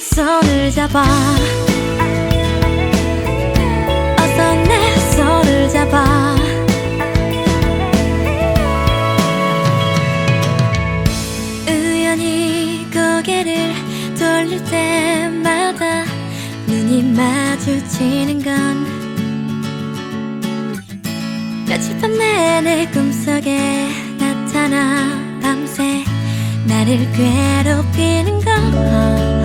손을 잡아. 어서 내 손을 잡아. 우연히 고개를 돌릴 때마다 눈이 마주치는 건 며칠 밤 내내 꿈속에 나타나 밤새 나를 괴롭히는 건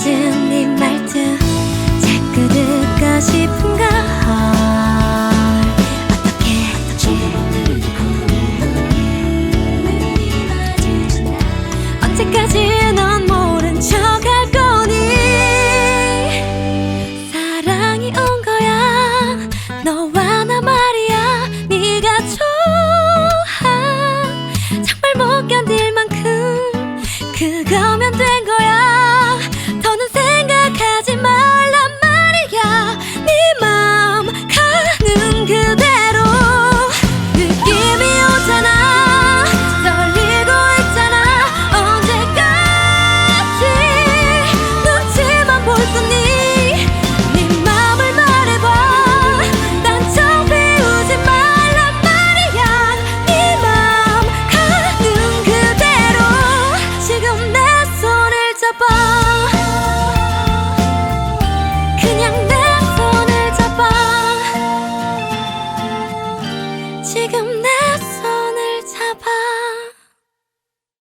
젖은 네 말투 자꾸 듣고 싶은가? 지금